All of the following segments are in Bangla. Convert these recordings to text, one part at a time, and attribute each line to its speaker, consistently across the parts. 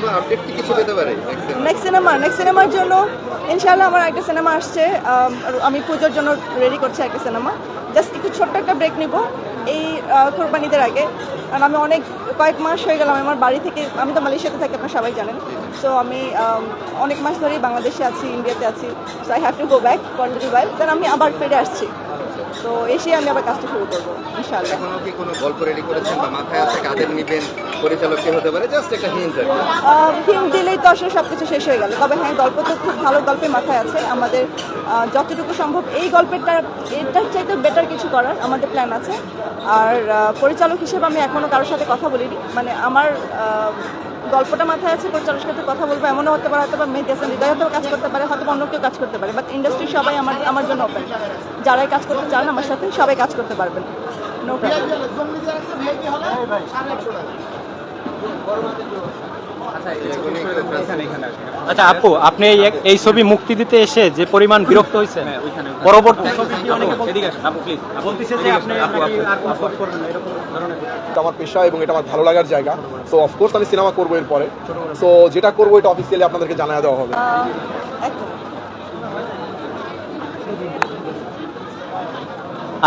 Speaker 1: কোনো আপডেট কি কিছু পেতে পারে?
Speaker 2: নেক্সট সিনেমা নেক্সট সিনেমার জন্য ইনশাআল্লাহ আমার একটা সিনেমা আসছে। আর আমি পুজোর জন্য রেডি করছি একটা সিনেমা জাস্ট একটু ছোট্ট একটা ব্রেক নিব। এই কোরবানিদের আগে। কারণ আমি অনেক কয়েক মাস হয়ে গেলাম আমার বাড়ি থেকে আমি তো মালয়েশিয়াতে থাকি আপনারা সবাই জানেন। সো আমি অনেক মাস ধরেই বাংলাদেশে আছি ইন্ডিয়াতে আছি। So I have to go back for little while then আমি আবার ফিরে আসছি। তো এসে আমি আবার কাজটা শুরু করব ইনশাআল্লাহ।
Speaker 1: এখনও কি কোনো গল্প রেডি করেছেন বা মাথায় আছে কাদের নিবেন? পরিচালক কে হতে পারে জাস্ট একটা হিন্ট আর
Speaker 2: হিম দিলেই তো আসলে সব কিছু শেষ হয়ে গেল। তবে হ্যাঁ গল্প তো খুব ভালো গল্পের মাথায় আছে। আমাদের যতটুকু সম্ভব এই গল্পেরটা, এটার চাইতে বেটার কিছু করার আমাদের প্ল্যান আছে। আর পরিচালক হিসেবে আমি এখনও কারোর সাথে কথা বলিনি। মানে আমার গল্পটা মাথায় আছে, পরিচালকের সাথে কথা বলব, এমনও হতে পারে হয়তো বা মেহেদি হাসান হৃদয় হয়তো কাজ করতে পারে হয়তো অন্য কেউ কাজ করতে পারে। বাট ইন্ডাস্ট্রি সবাই আমার আমার জন্য ওপেন যারাই কাজ করতে চান আমার সাথে, সবাই কাজ করতে পারবেন।
Speaker 3: আচ্ছা আপু আপনি এই এক- এই ছবি মুক্তি দিতে এসে যে পরিমাণ বিরক্ত হয়েছে পরবর্তী ছবি কি অনেকে বলতেছে যে আপনি নাকি আর কোনো ছবি করবেন না, এরকম ধরনের
Speaker 4: এটা আমার পেশা এবং এটা আমার ভালো লাগার জায়গা। সো অফকোর্স আমি সিনেমা করব এরপরে। সো যেটা করব এটা অফিসিয়ালি আপনাদেরকে জানায় দেওয়া হবে
Speaker 2: এক মিনিট।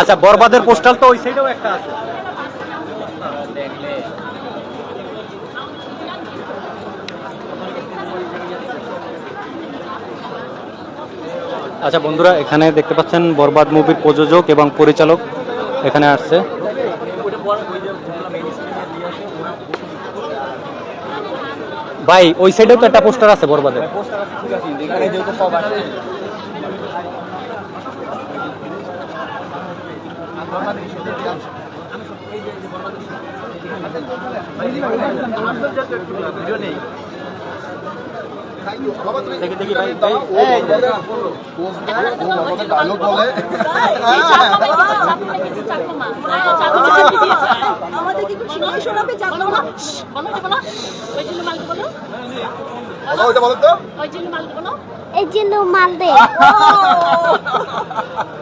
Speaker 3: আচ্ছা বরবাদের পোস্টাল তো ওই সাইডেও একটা আছে। আচ্ছা বন্ধুরা, এখানে দেখতে পাচ্ছেন বরবাদ মুভির প্রযোজক এবং পরিচালক এখানে আসছে। ভাই, ওই সাইডেও তো একটা পোস্টার আছে বরবাদের। দেখি দেখি ভাই ভাই
Speaker 4: ডায়লগ বলে
Speaker 2: আমাদের কি শুনে শোনাবে জানলো না
Speaker 4: কথা ওইটা বলেন তো
Speaker 5: এই যে মালদে
Speaker 2: Nice.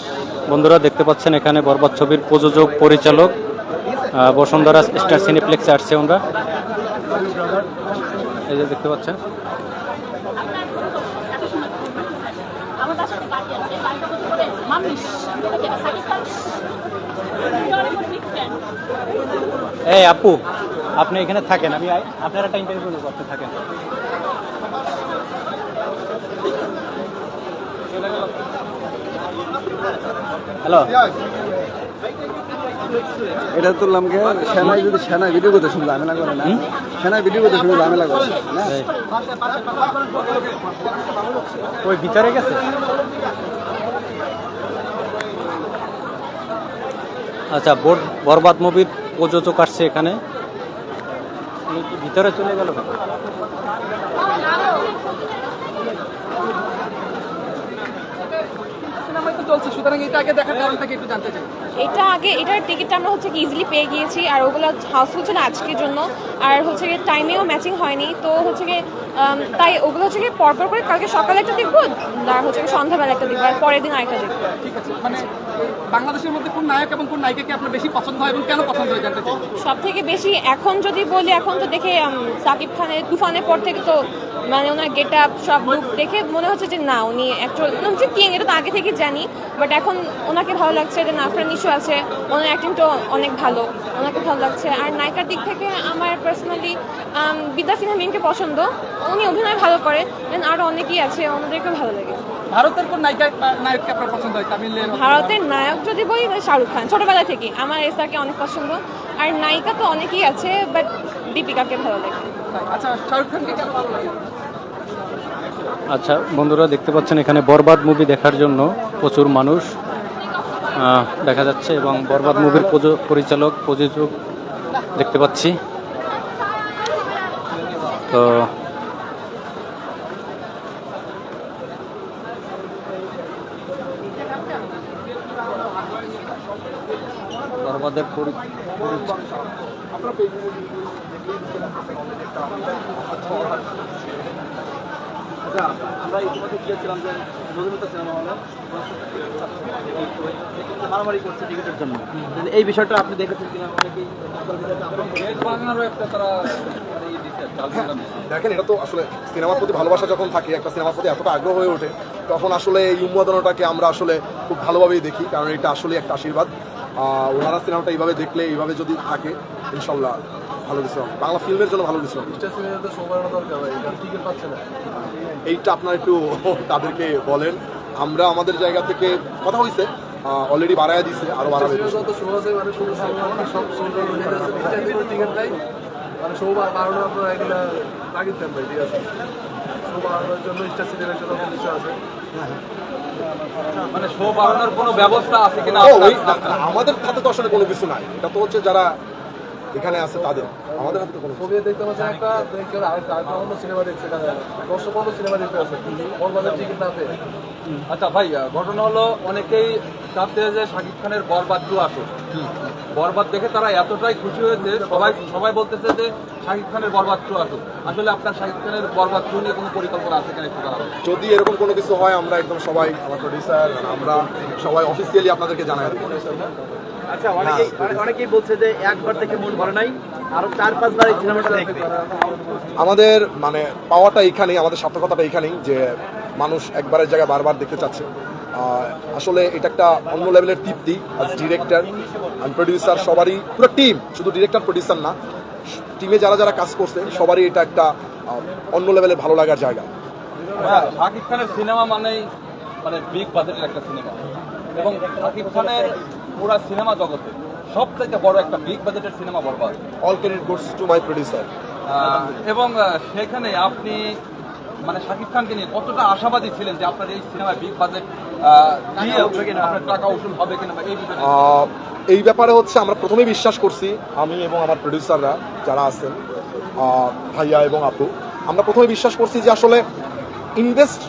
Speaker 3: বন্ধুরা দেখতে পাচ্ছেন এখানে বরবাদ ছবির প্রযোজক, পরিচালক বসুন্ধরা স্টার সিনেপ্লেক্সে আসছে আমরা এই যে দেখতে পাচ্ছেন। এই আপু, আপনি এখানে থাকেন, আমি আপনার একটা ইন্টারভিউ নেব আপনি থাকেন হ্যালো।
Speaker 6: এটা তুললাম কে সেনায় যদি সেনায় ভিডিও করতে শুনলে ঝামেলা করে না। সেনায় ভিডিও করতে শুনলে ঝামেলা করে না
Speaker 3: ওই ভিতরে গেছে? আচ্ছা বর- বরবাদ মুভির প্রযোজক আসছে এখানে। ভিতরে চলে গেল?
Speaker 7: এটা আগে এটার টিকিটটা আমরা হচ্ছে কি ইজিলি পেয়ে গিয়েছি আর ওগুলো হাউসফুল ছিল আজকের জন্য। আর হচ্ছে গিয়ে টাইমেও ম্যাচিং হয়নি তো হচ্ছে গিয়ে তাই ওগুলো হচ্ছে গিয়ে পরপর করে কালকে সকালে একটা দেখব আর হচ্ছে সন্ধ্যাবেলা একটা দেখব আর পরের দিন আরেকটা দেখব।
Speaker 8: ঠিক আছে মানে বাংলাদেশের মধ্যে কোন নায়ক এবং কোন নায়িকাকে আপনার বেশি পছন্দ হয় এবং কেন পছন্দ হয় জানতে চাই?
Speaker 7: সব থেকে বেশি এখন যদি বলি এখন তো দেখে সাকিব খানের তুফানের পর থেকে তো মানে ওনার গেট আপ সব লুক দেখে মনে হচ্ছে যে না উনি অ্যাকচুয়াল হচ্ছে কিং এটা তো আগে থেকে জানি বাট এখন ওনাকে ভালো লাগছে যে নাফরান নিশু আছে ওনার অ্যাক্টিংটা অনেক ভালো ওনাকে ভালো লাগছে। আর নায়িকার দিক থেকে আমার পার্সোনালি বিদ্যা সিনহা মিনকে পছন্দ উনি অভিনয় ভালো করে দেন আরও অনেকেই আছে ওনাদেরকে ভালো লাগে।
Speaker 8: ভারতের কোন নায়িকা আপনার পছন্দ হয় তামিলের
Speaker 7: ভারতের নায়ক যদি বলি শাহরুখ খান ছোটবেলা থেকে আমার এসাকে অনেক পছন্দ। আর নায়িকা তো অনেকেই আছে বাট দীপিকাকে ভালো লাগে।
Speaker 8: আচ্ছা শাহরুখ খানকে কেন ভালো লাগে?
Speaker 3: আচ্ছা বন্ধুরা দেখতে পাচ্ছেন এখানে বরবাদ মুভি দেখার জন্য প্রচুর মানুষ দেখা যাচ্ছে এবং বরবাদ মুভির প্রযোজক পরিচালক প্রযোজক দেখতে পাচ্ছি। তো
Speaker 9: আমাদের
Speaker 10: আচ্ছা আমরা ইতিমধ্যে গিয়েছিলাম যে নজরুলতা সিনেমা হলে। মারামারি করছে টিকিটের জন্য। এই বিষয়টা আপনি দেখেছেন কিনা? অনেকেই একটা তারা
Speaker 4: দেখেন এটা তো আসলে সিনেমার প্রতি ভালোবাসা যখন থাকে একটা সিনেমার প্রতি এতটা আগ্রহ হয়ে ওঠে তখন আসলে এই উন্মাদনাটাকে আমরা আসলে খুব ভালোভাবেই দেখি কারণ এটা আসলে একটা আশীর্বাদ। ওনারা সিনেমাটা এইভাবে দেখলে এইভাবে যদি থাকে ইনশাল্লাহ ভালো কিছু হবে বাংলা ফিল্মের জন্য ভালো কিছু হবে এইটা আপনার একটু তাদেরকে বলেন আমরা আমাদের জায়গা থেকে কথা হয়েছে অলরেডি বাড়ায় দিছে আরও বাড়াবে
Speaker 11: মানে শো বাড়ানো আপনার এগুলা দেন ভাই ঠিক আছে বাড়ানোর জন্য ইচ্ছা সিনেমার জন্য কিছু আছে
Speaker 10: মানে শো বাড়ানোর কোনো ব্যবস্থা আছে কিনা
Speaker 4: আমাদের হাতে তো আসলে কোনো কিছু নাই। এটা তো হচ্ছে যারা এখানে আছে তাদের। আমাদের হাতে কোনো
Speaker 11: ছবি দেখতে পাচ্ছেন একটা আরেকটা অন্য সিনেমা দেখছে দর্শক অন্য সিনেমা দেখতে আছে ওর বাজার টিকিট না পেয়ে
Speaker 10: আচ্ছা ভাই ঘটনা হলো অনেকেই চাচ্ছে যে শাকিব খানের বরবাদ টু আসুক। বরবাদ দেখে তারা এতটাই খুশি হয়েছে সবাই সবাই বলতেছে যে শাকিব খানের বরবাদ টু আসুক। আসলে আপনার শাকিব খানের বরবাদ টু নিয়ে কোনো পরিকল্পনা আছে কিনা একটু জানাবেন।
Speaker 4: যদি এরকম কোনো কিছু হয় আমরা একদম সবাই আমার প্রডিউসার আমরা সবাই অফিসিয়ালি আপনাদেরকে জানাই দেবো।
Speaker 10: আচ্ছা অনেকেই অনেকেই বলছে যে একবার দেখে মন ভরে নাই আরও চার পাঁচবার এই সিনেমাটা দেখবে।
Speaker 4: আমাদের মানে পাওয়াটা এখানেই আমাদের সার্থকতাটা এখানেই যে মানুষ একবারের জায়গায় বারবার দেখতে চাচ্ছে। আসলে এটা একটা অন্য লেভেলের তৃপ্তি অ্যাজ ডিরেক্টর অ্যান্ড প্রডিউসার সবারই পুরো টিম শুধু ডিরেক্টর প্রডিউসার না টিমে যারা যারা কাজ করছে সবারই এটা একটা অন্য লেভেলের ভালো লাগার জায়গা।
Speaker 10: শাকিব খানের সিনেমা মানেই মানে বিগ বাজেটের একটা সিনেমা। এবং শাকিব খানের পুরা সিনেমা জগতে সবথেকে বড় একটা বিগ বাজেটের cinema Borbaad.
Speaker 4: All credit goes to my
Speaker 10: producer এবং সেখানে আপনি মানে শাকিব খানকে নিয়ে কতটা আশাবাদী ছিলেন যে আপনার এই সিনেমায় বিগ বাজেট দিয়ে আপনার টাকা উসুল হবে কিনা এই বিষয়ে
Speaker 4: এই ব্যাপারে হচ্ছে আমরা প্রথমেই বিশ্বাস করছি আমি এবং আমার প্রডিউসাররা যারা আছেন ভাইয়া এবং আপু আমরা প্রথমে বিশ্বাস করছি যে আসলে ইনভেস্ট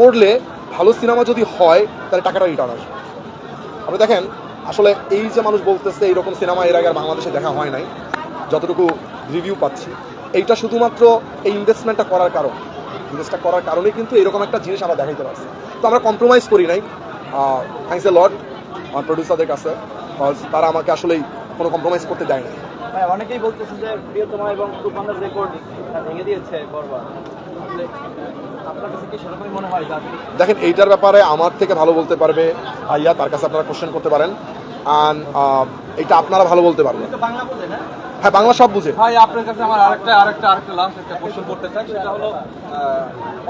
Speaker 4: করলে ভালো সিনেমা যদি হয় তাহলে টাকাটা রিটার্ন আসবে। আপনি দেখেন আসলে এই যে মানুষ বলতেছে এইরকম সিনেমা এর আগে আর বাংলাদেশে দেখা হয় নাই যতটুকু রিভিউ পাচ্ছি। এইটা শুধুমাত্র এই ইনভেস্টমেন্টটা করার কারণ। ইনভেস্টটা করার কারণে কিন্তু এরকম একটা জিনিস আমরা দেখাইতে পারছি। তো আমরা কম্প্রোমাইজ করি নাই। থ্যাংকস এ লট আমার প্রডিউসারদের কাছে। তারা আমাকে আসলেই কোনো কম্প্রোমাইজ করতে দেয় না
Speaker 10: হ্যাঁ, অনেকেই বলতেছে যে প্রিয়তমা এবং তুফানের রেকর্ড ভেঙে দিয়েছে
Speaker 4: দেখেন এইটার ব্যাপারে আমার থেকে ভালো বলতে পারবে আইয়া তার কাছে আপনারা কোশ্চেন করতে পারেন। অ্যান্ড এইটা আপনারা ভালো বলতে পারবেন।
Speaker 10: বাংলা
Speaker 4: হ্যাঁ বাংলা সব বুঝে।
Speaker 10: ভাই আপনার কাছে আমার আরেকটা আরেকটা আরেকটা লাস্ট একটা কোশ্চেন করতে চাই। সেটা হলো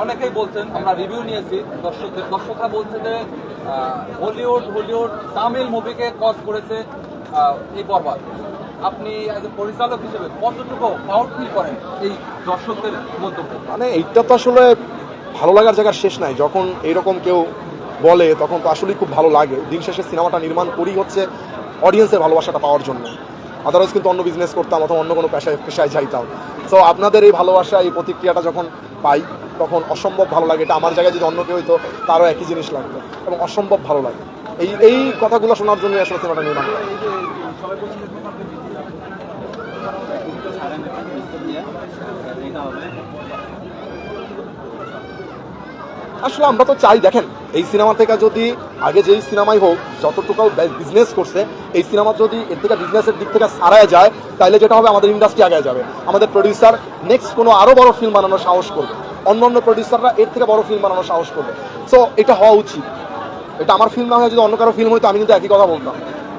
Speaker 10: অনেকেই বলছেন আমরা রিভিউ নিয়েছি। দর্শকদের দর্শকরা বলছে যে হলিউড হলিউড তামিল মুভিকে কজ করেছে এই বরবাদ। আপনি এজ এ পরিচালক হিসেবে কতটুকু প্রাউড ফিল করেন এই দর্শকদের মন্তব্য
Speaker 4: মানে এইটা তো আসলে ভালো লাগার জায়গার শেষ নাই। যখন এইরকম কেউ বলে, তখন তো আসলেই খুব ভালো লাগে। দিন শেষে সিনেমাটা নির্মাণ করি হচ্ছে অডিয়েন্সের ভালোবাসাটা পাওয়ার জন্য। আদারওয়াইজ কিন্তু অন্য বিজনেস করতাম অথবা অন্য কোনো পেশায় পেশায় যাইতাম। সো আপনাদের এই ভালোবাসা, এই প্রতিক্রিয়াটা যখন পাই, তখন অসম্ভব ভালো লাগে। এটা আমার জায়গায় যদি অন্য কেউ হইতো, তারও একই জিনিস লাগতো। এবং অসম্ভব ভালো লাগে। এই এই কথাগুলো শোনার জন্য আসলে সিনেমাটা নির্মাণ করা। আসলে আমরা তো চাই, দেখেন, এই সিনেমা থেকে যদি আগে যেই সিনেমাই হোক যতটুকু বিজনেস করছে, এই সিনেমা যদি এর থেকে বিজনেসের দিক থেকে সারায় যায় তাহলে যেটা হবে, আমাদের ইন্ডাস্ট্রি আগে যাবে। আমাদের প্রডিউসার নেক্সট কোনো আরও বড় ফিল্ম বানানোর সাহস করবে। অন্য অন্য প্রডিউসাররা এর থেকে বড় ফিল্ম বানানোর সাহস করবে। সো এটা হওয়া উচিত। এটা আমার ফিল্ম না হয় যদি অন্য কারও ফিল্ম হইতো, আমি কিন্তু একই কথা বলতাম।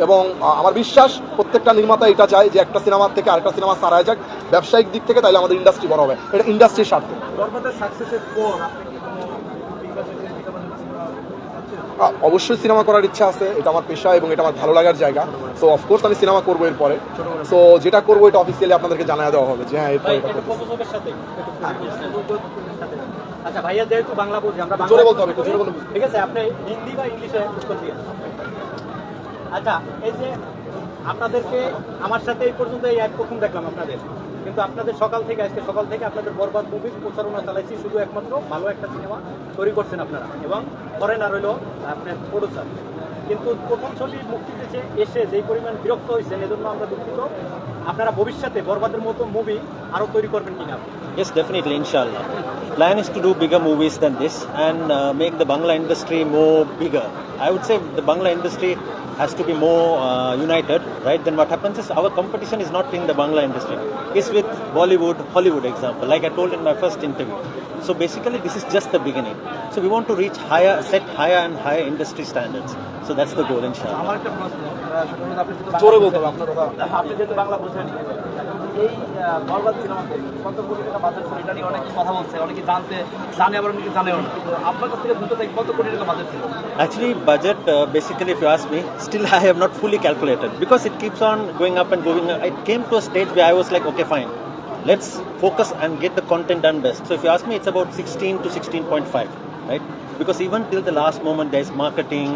Speaker 4: এবং আমার বিশ্বাস, প্রত্যেকটা নির্মাতা এটা চায় যে একটা সিনেমার থেকে আরেকটা সিনেমা সারায় যাক। ব্যবসায়িক দিক থেকে তাহলে আমাদের ইন্ডাস্ট্রি বড় হবে। এটা ইন্ডাস্ট্রির স্বার্থে
Speaker 10: বরবাদের সাকসেসের পর
Speaker 4: আহ, অবশ্যই সিনেমা করার ইচ্ছা আছে এটা আমার পেশা এবং এটা আমার ভালো লাগার জায়গা। সো অফকোর্স আমি সিনেমা করব এরপরে। সো যেটা করব এটা অফিসিয়ালি আপনাদেরকে জানায় দেওয়া হবে যে হ্যাঁ এরপরে এটা করব।
Speaker 10: আচ্ছা ভাইয়া যেহেতু বাংলা বুঝি আমরা
Speaker 4: জোরে বলতে হবে জোরে বলতে
Speaker 10: ঠিক আছে আপনি হিন্দি বা ইংলিশে আচ্ছা এই যে আপনাদেরকে আমার সাথে এই পর্যন্ত এই এক প্রথম দেখলাম আপনাদের। কিন্তু আপনাদের সকাল থেকে, আজকে সকাল থেকে আপনাদের বরবাদ মুভি প্রচারণা চালাইছি শুধু একমাত্র ভালো একটা সিনেমা তৈরি করছেন আপনারা। এবং করেন আর হইল আপনার প্রডিউসার
Speaker 3: কিন্তু প্রথম ছবি মুক্তি দিয়েছে এসে, যেই পরিমাণ বিরক্ত হয়েছেন, এজন্য আমরা দুঃখিত। আপনারা ভবিষ্যতে বরবাদের মতো মুভি আরও তৈরি করবেন কিনা
Speaker 12: Yes, definitely, inshallah. Plan is to do bigger movies than this and uh, make the Bangla industry more bigger. I would say the Bangla industry has to be more uh, united, right? Then what happens is our competition is not in the Bangla industry. It's with Bollywood, Hollywood example, like I told in my first interview. So basically, this is just the beginning. So we want to reach higher, set higher and higher industry standards. So that's the goal, inshallah.
Speaker 3: আমার একটা প্রশ্ন আহ, সেটা হলো আপনি যেহেতু
Speaker 4: জোরে বলতে হবে আপনার কথা
Speaker 3: আপনি যেহেতু বাংলা বোঝেন এই আহ, বরবাদ সিনেমাতে কত কোটি টাকা বাজেট ছিল এটা নিয়ে অনেকে কথা বলছে অনেকে জানতে জানে আবার অনেকে জানেও না তো আপনার কাছ থেকে শুনতে চাই কত কোটি টাকা বাজেট ছিল
Speaker 12: Actually, budget, uh, basically, if you ask me, still I have not fully calculated because it keeps on going up and going. up. It came to a stage where I was like, okay, fine, let's focus and get the content done best. So, if you ask me, it's about 16 to 16.5, right? Because even till the last moment, there's marketing,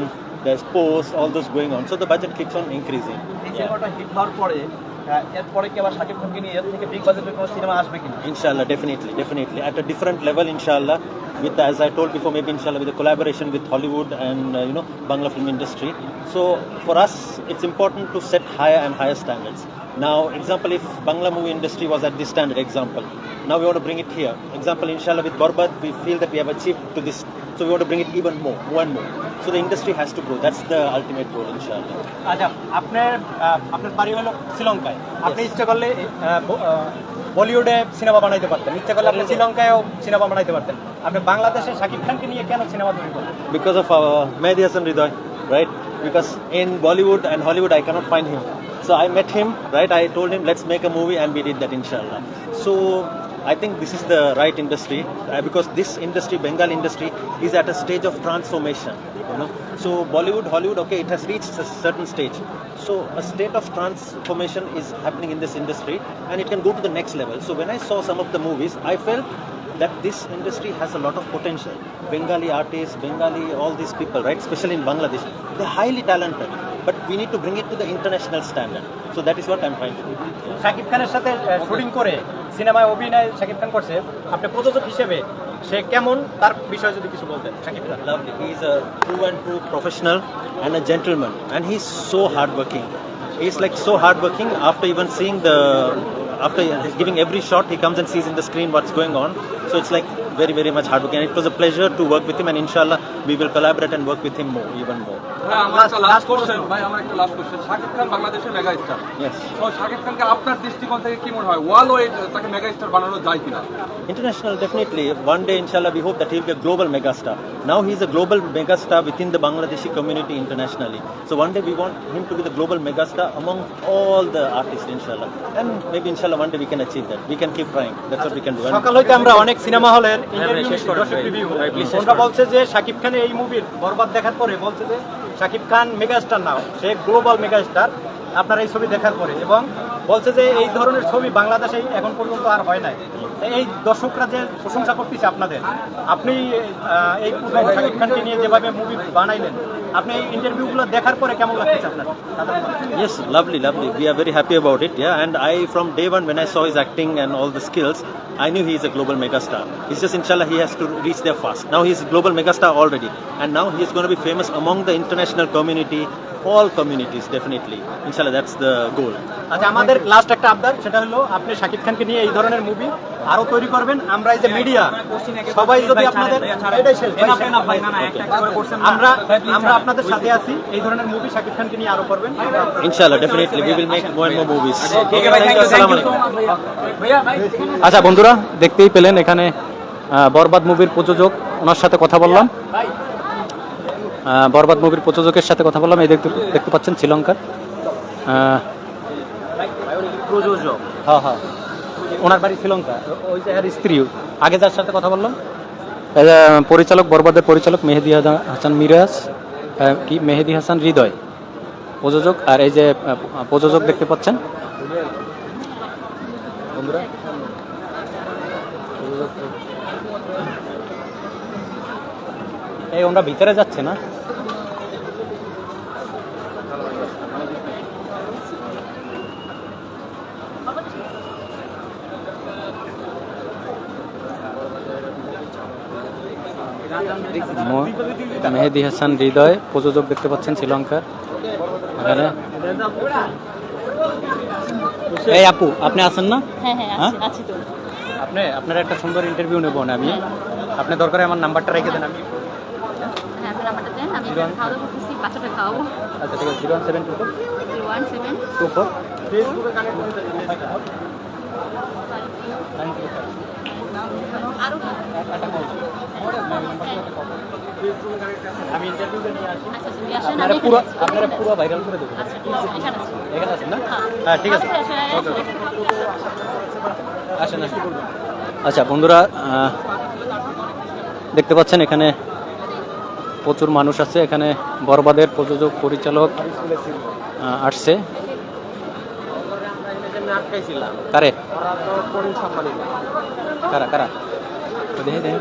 Speaker 12: there's post, all those going on. So, the budget keeps on increasing.
Speaker 3: এই সিনেমাটা হিট হওয়ার পরে আহ, এরপরে কি আবার শাকিব খানকে নিয়ে এর থেকে বিগ বাজেটের কোনো সিনেমা আসবে কিনা
Speaker 12: Inshallah, definitely, definitely. At a different level, inshallah. With, as I told before, maybe inshallah, with a collaboration with Hollywood and, uh, you know, Bangla film industry. So, for us, it's important to set higher and higher standards. Now, example, if Bangla movie industry was at this standard, example, now we want to bring it here. Example, inshallah, with Barbad, we feel that we have achieved to this. So, we want to bring it even more, more and more. So, the industry has to grow. That's the ultimate goal, inshallah.
Speaker 3: আচ্ছা আপনার আপনার বাড়ি হলো শ্রীলঙ্কায় আপনি ইচ্ছা করলে বলিউডে সিনেমা বানাইতে পারতেন ইচ্ছা করলে আপনি শ্রীলঙ্কায়ও সিনেমা বানাইতে পারতেন আপনি বাংলাদেশে শাকিব খানকে নিয়ে কেন সিনেমা তৈরি করলেন
Speaker 12: because of our Mehdi Hassan Ridoy, right? Because in Bollywood and Hollywood, I cannot find him. So I met him, right? I told him, let's make a movie, and we did that, inshallah. So I think this is the right industry uh, because this industry, Bengal industry, is at a stage of transformation. You know, so Bollywood, Hollywood, okay, it has reached a certain stage. So a state of transformation is happening in this industry, and it can go to the next level. So when I saw some of the movies, I felt that this industry has a lot of potential. Bengali artists, Bengali, all these people, right, especially in Bangladesh, they're highly talented. But we need to bring it to the international standard. So that is what I'm trying to do.
Speaker 3: Shakib খানের সাথে শুটিং করে সিনেমায় অভিনয় শাকিব খান করছে আপনি প্রযোজক হিসেবে সে কেমন তার বিষয়ে যদি কিছু বলতেন শাকিব খান
Speaker 12: Lovely. He's a true and true professional and a gentleman, and he's so hardworking. He's like so hardworking. After even seeing the, after giving every shot, he comes and sees in the screen what's going on. So it's like very, very much hardworking. And it was a pleasure to work with him, and inshallah, we will collaborate and work with him more, even more.
Speaker 8: ভাই আমার একটা লাস্ট কোশ্চেন ভাই আমার একটা লাস্ট কোশ্চেন শাকিব খান বাংলাদেশের মেগা স্টার
Speaker 12: Yes.
Speaker 8: তো শাকিব খানকে আপনার দৃষ্টিকোণ থেকে কি মনে হয় ওয়ার্ল্ড ওয়াইড তাকে মেগা স্টার বানানো যায় কিনা
Speaker 12: International, definitely. One day, inshallah, we hope that he'll be a global megastar. Now he's a global megastar within the Bangladeshi community internationally. So one day we want him to be the global megastar among all the artists, inshallah. And maybe, inshallah, one day we can achieve that. We can keep trying. That's what we can do. And
Speaker 3: সকাল হইতে আমরা অনেক সিনেমা হলের রিভিউ ওরা বলছে যে শাকিব খান এই মুভির বরবাদ দেখার পরে বলছে যে শাকিব খান মেগাস্টার নাও সে গ্লোবাল মেগাস্টার আপনার এই ছবি দেখার পরে এবং বলছে যে এই ধরনের ছবি বাংলাদেশে এখন পর্যন্ত আর হয় নাই এই দর্শকরা যে প্রশংসা করতেছে আপনাদের আপনি এই শাকিব খানকে নিয়ে যেভাবে মুভি বানাইলেন আপনি এই ইন্টারভিউগুলো দেখার পরে কেমন লাগতেছে আপনার
Speaker 12: lovely, lovely. We are very happy about it. Yeah, and I, from day one, when I saw his acting and all the skills, I knew he is a global megastar. It's just, inshallah, he has to reach there fast. Now he's a global megastar already, and now he is going to be famous among the international community, all communities, definitely. Inshallah, that's the goal.
Speaker 3: আচ্ছা আমাদের লাস্ট একটা আবদার সেটা হলো আপনি শাকিব খানকে নিয়ে এই ধরনের মুভি আরও তৈরি করবেন আমরা এই যে মিডিয়া সবাই যদি আপনাদের এটাই শেষ, ভাই, আমরা আমরা আপনাদের সাথে আছি এই ধরনের মুভি শাকিব খানকে নিয়ে আরও করবেন
Speaker 12: Inshallah, definitely, we will make more and more movies. Thank you. Assalamu alaikum.
Speaker 9: আচ্ছা বন্ধুরা দেখতেই পেলেন এখানে বরবাদ মুভির প্রযোজক ওনার সাথে কথা বললাম বরবাদ মুভির প্রযোজকের সাথে কথা বললাম। এই দেখতে দেখতে পাচ্ছেন শ্রীলঙ্কার।
Speaker 3: প্রযোজক।
Speaker 9: হ্যাঁ হ্যাঁ। ওনার বাড়ি শ্রীলঙ্কা। ওই যে স্ত্রী আগে যার সাথে কথা বললাম? পরিচালক বরবাদের পরিচালক মেহেদি হাসান মিরাজ কি মেহেদি হাসান হৃদয় প্রযোজক। আর এই যে প্রযোজক দেখতে পাচ্ছেন? এই আমরা ভিতরে যাচ্ছে না?
Speaker 3: মেহেদি হাসান হৃদয় প্রযোজক দেখতে পাচ্ছেন শ্রীলঙ্কার। এখানে? এই আপু আপনি আছেন না?
Speaker 13: হ্যাঁ হ্যাঁ
Speaker 3: হ্যাঁ? আপনি আপনার একটা সুন্দর ইন্টারভিউ নেব না আমি। আপনি দরকারে আমার নাম্বারটা রেখে দেন আমি।
Speaker 13: নাম্বারটা দেন খাওয়া দাওয়া করতেছি বাচ্চাটা খাওয়াবো।
Speaker 3: আচ্ছা ঠিক আছে zero one seven two four.
Speaker 13: Zero one seven.
Speaker 3: Two four.
Speaker 13: আরও
Speaker 3: আমি ইন্টারভিউটা নিয়ে আসি।
Speaker 13: আচ্ছা আচ্ছা
Speaker 3: আপনারা পুরো আপনারা পুরো ভাইরাল করে দেবেন।
Speaker 13: আচ্ছা ঠিক আছে এখানে
Speaker 3: আছেন। না?
Speaker 13: হ্যাঁ।
Speaker 3: হ্যাঁ ঠিক আছে। আসেন আচ্ছা বন্ধুরা দেখতে পাচ্ছেন এখানে প্রচুর মানুষ আছে। এখানে বরবাদের প্রযোজক পরিচালক আসছে। কারে? কারা কারা? দেখে দেখে।